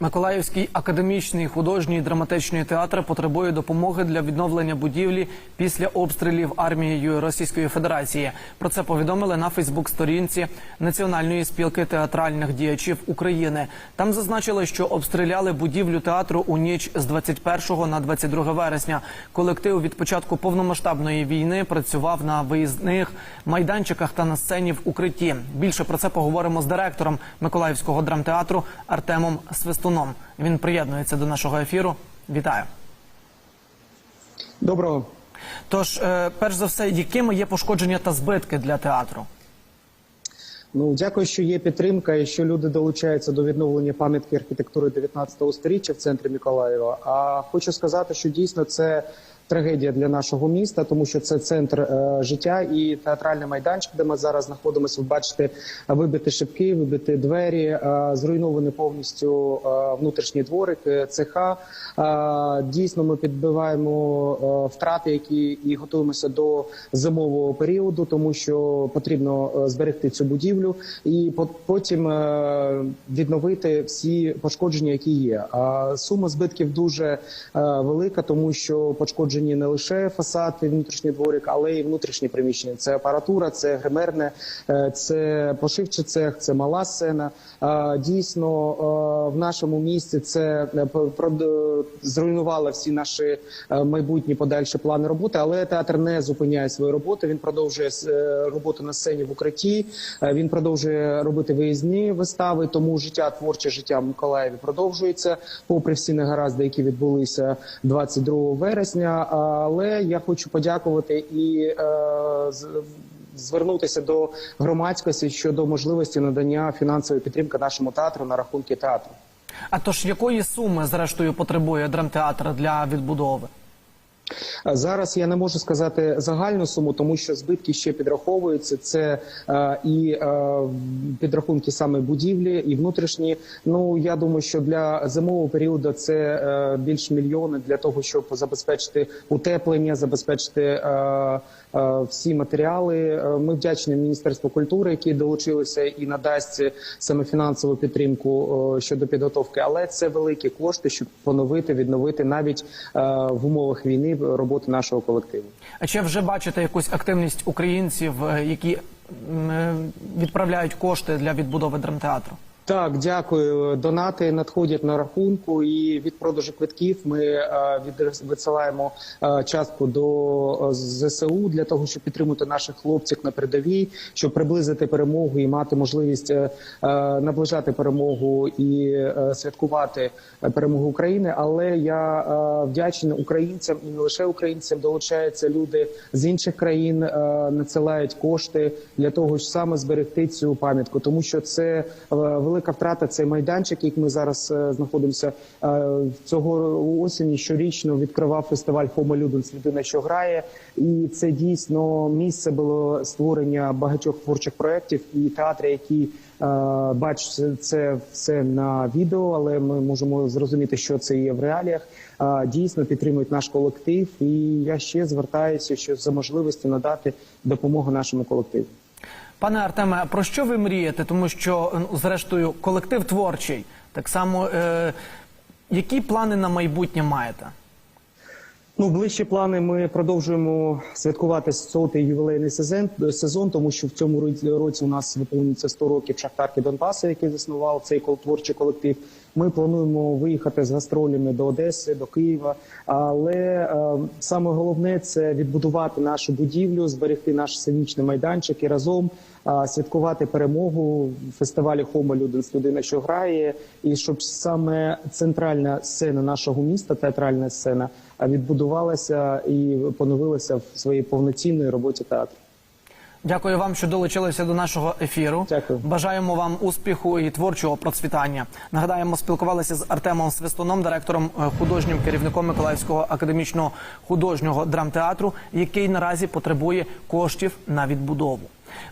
Миколаївський академічний художній драматичний театр потребує допомоги для відновлення будівлі після обстрілів армією Російської Федерації. Про це повідомили на Фейсбук-сторінці Національної спілки театральних діячів України. Там зазначили, що обстріляли будівлю театру у ніч з 21 на 22 вересня. Колектив від початку повномасштабної війни працював на виїзних майданчиках та на сцені в укритті. Більше про це поговоримо з директором Миколаївського драмтеатру Артемом Свистуном. Він приєднується до нашого ефіру. Вітаю. Доброго. Тож, е, перш за все, якими є пошкодження та збитки для театру? Ну дякую, що є підтримка і що люди долучаються до відновлення пам'ятки архітектури 19 століття в центрі Миколаєва. А хочу сказати, що дійсно це трагедія для нашого міста, тому що це центр е, життя і театральний майданчик, де ми зараз знаходимося. Ви бачите, вибиті шибки, вибиті двері, е, зруйнований повністю е, внутрішній дворик, е, цеха. Е, дійсно, ми підбиваємо втрати, які і готуємося до зимового періоду, тому що потрібно зберегти цю будівлю і по- потім відновити всі пошкодження, які є. А сума збитків дуже велика, тому що пошкоджені не лише фасад і внутрішній дворик, але й внутрішні приміщення. Це апаратура, це гримерне, е, це пошивчий цех, це мала сцена. Е, Дійсно, е, в нашому місті це зруйнувало всі наші майбутні подальші плани роботи, але театр не зупиняє свою роботу. Він продовжує роботу на сцені в укритті. Він продовжує робити виїзні вистави. Тому життя творче життя в Миколаєві продовжується, попри всі негаразди, які відбулися 22 вересня. Але я хочу подякувати і е, звернутися до громадськості щодо можливості надання фінансової підтримки нашому театру на рахунки театру. А тож якої суми зрештою потребує драмтеатр для відбудови? Зараз я не можу сказати загальну суму, тому що збитки ще підраховуються. Це е, і е, підрахунки саме будівлі, і внутрішні. Ну я думаю, що для зимового періоду це е, більш мільйони для того, щоб забезпечити утеплення, забезпечити е, е, всі матеріали. Е, Ми вдячні Міністерству культури, які долучилися і надасть саме фінансову підтримку е, щодо підготовки. Але це великі кошти, щоб поновити, відновити навіть е, в умовах війни роботу нашого колективу. А чи вже бачите якусь активність українців, е, які е, відправляють кошти для відбудови драмтеатру? Так, дякую. Донати надходять на рахунку, і від продажу квитків ми е, від- висилаємо е, частку до е, ЗСУ для того, щоб підтримати наших хлопців на передовій, щоб приблизити перемогу і мати можливість наближати перемогу і святкувати перемогу України. Але я вдячний українцям і не лише українцям долучаються люди з інших країн, надсилають кошти для того, щоб саме зберегти цю пам'ятку, тому що це е, велика втрата. Цей майданчик, як ми зараз е, знаходимося е, цього осені. Щорічно відкривав фестиваль Homo Ludens людина, що грає, і це дійсно місце було створення багатьох творчих проєктів і театри, які е, бачать це- все на відео, але ми можемо зрозуміти, що це є в реаліях. Дійсно підтримують наш колектив, і я ще звертаюся, що за можливості надати допомогу нашому колективу. Пане Артеме, про що ви мрієте? Тому що, зрештою, колектив творчий. Так само, е, які плани на майбутнє маєте? Ну, ближчі плани ми продовжуємо святкувати сотий ювілейний сезон, сезон, тому що в цьому році- у нас виповнюється 100 років шахтарки Донбасу, який заснував цей творчий колектив. Ми плануємо виїхати з гастролями до Одеси, до Києва. Але е, саме головне це відбудувати нашу будівлю, зберегти наш сценічний майданчик і разом святкувати перемогу в фестивалі Хома Люденс людина, що грає, і щоб саме центральна сцена нашого міста, театральна сцена, відбудувалася і поновилася в своїй повноцінній роботі театру. Дякую вам, що долучилися до нашого ефіру. Дякую. Бажаємо вам успіху і творчого процвітання. Нагадаємо, спілкувалися з Артемом Свистуном, директором е, художнім керівником Миколаївського академічного художнього драмтеатру, який наразі потребує коштів на відбудову.